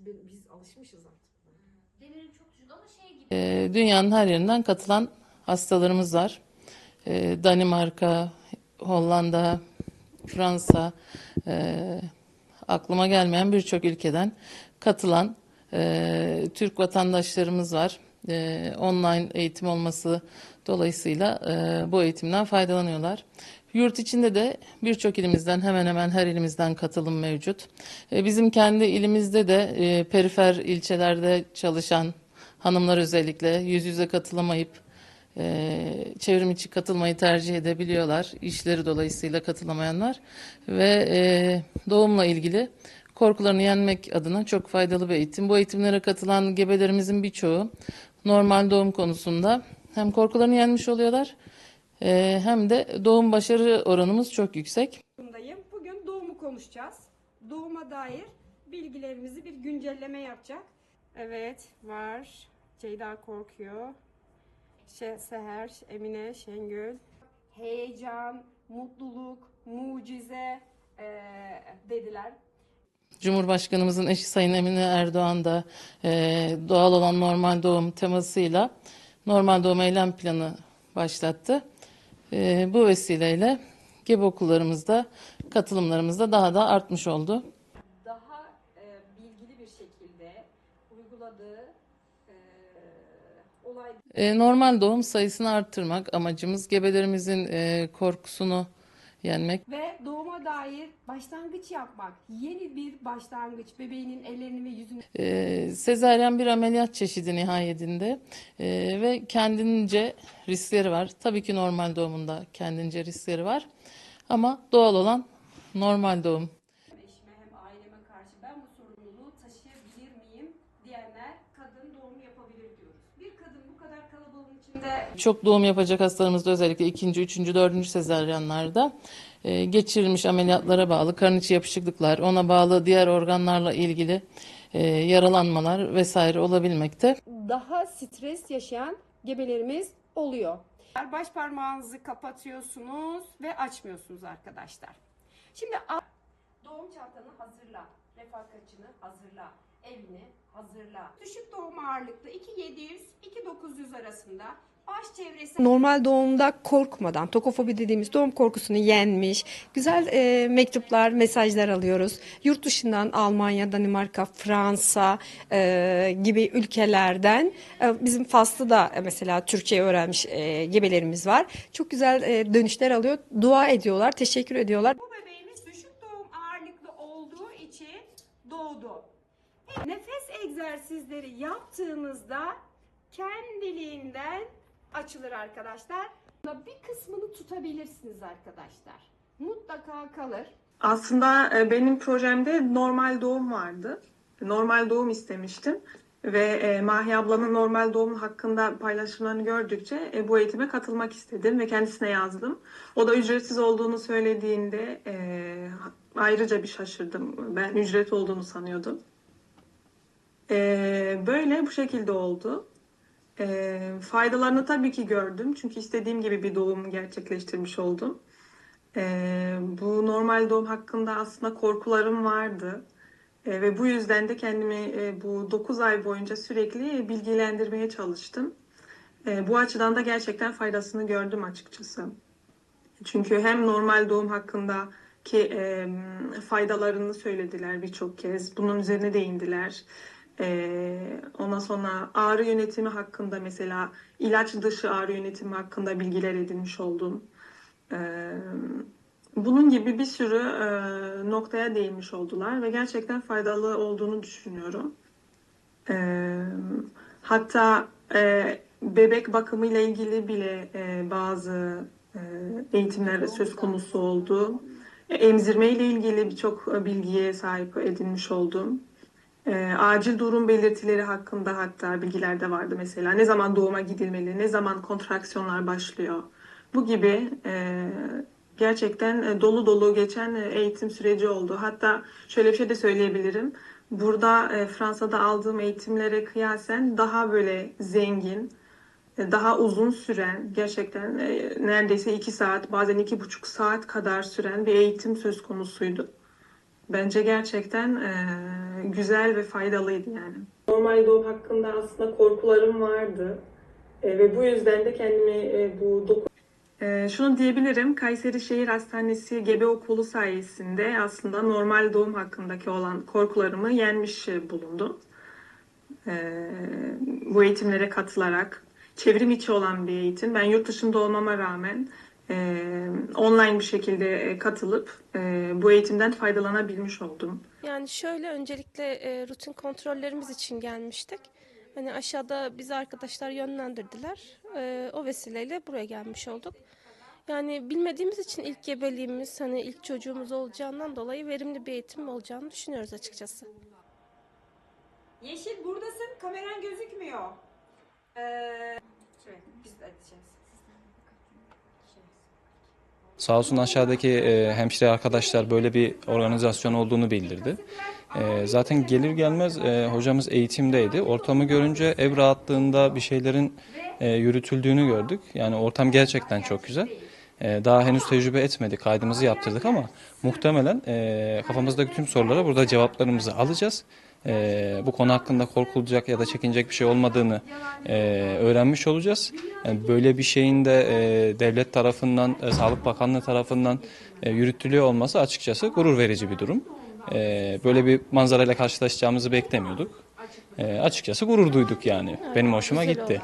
biz, biz alışmışız artık. Demirin çok düşük ama şey gibi. Ee, dünyanın her yerinden katılan hastalarımız var. Ee, Danimarka, Hollanda, Fransa, e, aklıma gelmeyen birçok ülkeden katılan e, Türk vatandaşlarımız var. E, online eğitim olması dolayısıyla e, bu eğitimden faydalanıyorlar. Yurt içinde de birçok ilimizden hemen hemen her ilimizden katılım mevcut. E, bizim kendi ilimizde de e, perifer ilçelerde çalışan hanımlar özellikle yüz yüze katılamayıp e, çevrim içi katılmayı tercih edebiliyorlar. İşleri dolayısıyla katılamayanlar ve doğumla ilgili korkularını yenmek adına çok faydalı bir eğitim. Bu eğitimlere katılan gebelerimizin birçoğu normal doğum konusunda hem korkularını yenmiş oluyorlar e, hem de doğum başarı oranımız çok yüksek. Bundayım. Bugün doğumu konuşacağız. Doğuma dair bilgilerimizi bir güncelleme yapacak. Evet var. Ceyda korkuyor. Şey, Seher, Emine, Şengül. Heyecan, mutluluk, mucize eee, dediler. Cumhurbaşkanımızın eşi Sayın Emine Erdoğan da e, doğal olan normal doğum temasıyla normal doğum eylem planı başlattı. E, bu vesileyle gebe okullarımızda katılımlarımız da daha da artmış oldu. Daha eee, bilgili bir şekilde uyguladığı eee, olay E, normal doğum sayısını arttırmak amacımız gebelerimizin e, korkusunu yenmek. ve doğuma dair başlangıç yapmak. Yeni bir başlangıç. Bebeğinin ellerini ve yüzünü E, sezaryen bir ameliyat çeşidi nihayetinde E, ve kendince riskleri var. Tabii ki normal doğumunda kendince riskleri var ama doğal olan normal doğum. hem eşime hem aileme karşı ben bu sorumluluğu taşıyabilir miyim diyenler kadın doğum yapabilir diyoruz. Bir kadın bu kadar içinde Çok doğum yapacak hastalarımızda özellikle ikinci, üçüncü, dördüncü sezaryenlerde e, geçirilmiş ameliyatlara bağlı karın içi yapışıklıklar, ona bağlı diğer organlarla ilgili e, yaralanmalar vesaire olabilmekte. daha stres yaşayan gebelerimiz oluyor. Baş parmağınızı kapatıyorsunuz ve açmıyorsunuz arkadaşlar. Şimdi doğum çantanı hazırla, refakatçını hazırla, evini hazırla. Düşük doğum ağırlıklı 2700-2900 arasında baş çevresi Normal doğumda korkmadan, tokofobi dediğimiz doğum korkusunu yenmiş, güzel e, mektuplar, mesajlar alıyoruz. Yurt dışından Almanya, Danimarka, Fransa e, gibi ülkelerden e, bizim Fas'ta da mesela Türkçe öğrenmiş e, gebelerimiz var. Çok güzel e, dönüşler alıyor, dua ediyorlar, teşekkür ediyorlar. Bu bebeğimiz düşük doğum ağırlıklı olduğu için doğdu. Nefes egzersizleri yaptığınızda kendiliğinden açılır arkadaşlar. Bir kısmını tutabilirsiniz arkadaşlar. Mutlaka kalır. Aslında e, benim projemde normal doğum vardı. Normal doğum istemiştim. Ve e, Mahi ablanın normal doğum hakkında paylaşımlarını gördükçe e, bu eğitime katılmak istedim ve kendisine yazdım. O da ücretsiz olduğunu söylediğinde e, ayrıca bir şaşırdım. Ben ücret olduğunu sanıyordum. Böyle bu şekilde oldu. E, faydalarını tabii ki gördüm. Çünkü istediğim gibi bir doğum gerçekleştirmiş oldum. Ee, bu normal doğum hakkında aslında korkularım vardı. Ee, ve bu yüzden de kendimi e, bu 9 ay boyunca sürekli bilgilendirmeye çalıştım. Ee, bu açıdan da gerçekten faydasını gördüm açıkçası. Çünkü hem normal doğum hakkındaki e, faydalarını söylediler birçok kez. Bunun üzerine değindiler. Ee, ondan sonra ağrı yönetimi hakkında mesela ilaç dışı ağrı yönetimi hakkında bilgiler edinmiş oldum. Ee, bunun gibi bir sürü e, noktaya değinmiş oldular ve gerçekten faydalı olduğunu düşünüyorum. Ee, hatta e, bebek bakımı ile ilgili bile e, bazı eğitimler söz konusu oldu. Emzirme ile ilgili birçok bilgiye sahip edinmiş oldum. E, acil durum belirtileri hakkında hatta bilgiler de vardı mesela. Ne zaman doğuma gidilmeli, ne zaman kontraksiyonlar başlıyor. Bu gibi e, gerçekten e, dolu dolu geçen e, eğitim süreci oldu. Hatta şöyle bir şey de söyleyebilirim. Burada e, Fransa'da aldığım eğitimlere kıyasen daha böyle zengin, e, daha uzun süren, gerçekten neredeyse iki saat, bazen iki buçuk saat kadar süren bir eğitim söz konusuydu. Bence gerçekten güzel ve faydalıydı yani. Normal doğum hakkında aslında korkularım vardı. E, ve bu yüzden de kendimi e, bu doku... E, şunu diyebilirim, Kayseri Şehir Hastanesi Gebe Okulu sayesinde aslında normal doğum hakkındaki olan korkularımı yenmiş e, bulundum. E, bu eğitimlere katılarak, çevrim içi olan bir eğitim. Ben yurt dışında olmama rağmen e, online bir şekilde e, katılıp e, bu eğitimden faydalanabilmiş oldum. Yani şöyle öncelikle e, rutin kontrollerimiz için gelmiştik. Hani aşağıda bizi arkadaşlar yönlendirdiler. E, o vesileyle buraya gelmiş olduk. Yani bilmediğimiz için ilk gebeliğimiz, hani ilk çocuğumuz olacağından dolayı verimli bir eğitim olacağını düşünüyoruz açıkçası. Yeşil buradasın, kameran gözükmüyor. Ee, şöyle, biz de açacağız. Sağ olsun aşağıdaki e, hemşire arkadaşlar böyle bir organizasyon olduğunu bildirdi. E, zaten gelir gelmez e, hocamız eğitimdeydi. Ortamı görünce ev rahatlığında bir şeylerin yürütüldüğünü gördük. Yani ortam gerçekten çok güzel. Daha henüz tecrübe etmedik, kaydımızı yaptırdık ama muhtemelen e, kafamızdaki tüm sorulara burada cevaplarımızı alacağız. E, bu konu hakkında korkulacak ya da çekinecek bir şey olmadığını e, öğrenmiş olacağız. Yani böyle bir şeyin de e, devlet tarafından, e, Sağlık Bakanlığı tarafından e, yürütülüyor olması açıkçası gurur verici bir durum. E, böyle bir manzarayla karşılaşacağımızı beklemiyorduk. E, açıkçası gurur duyduk yani. Benim hoşuma gitti.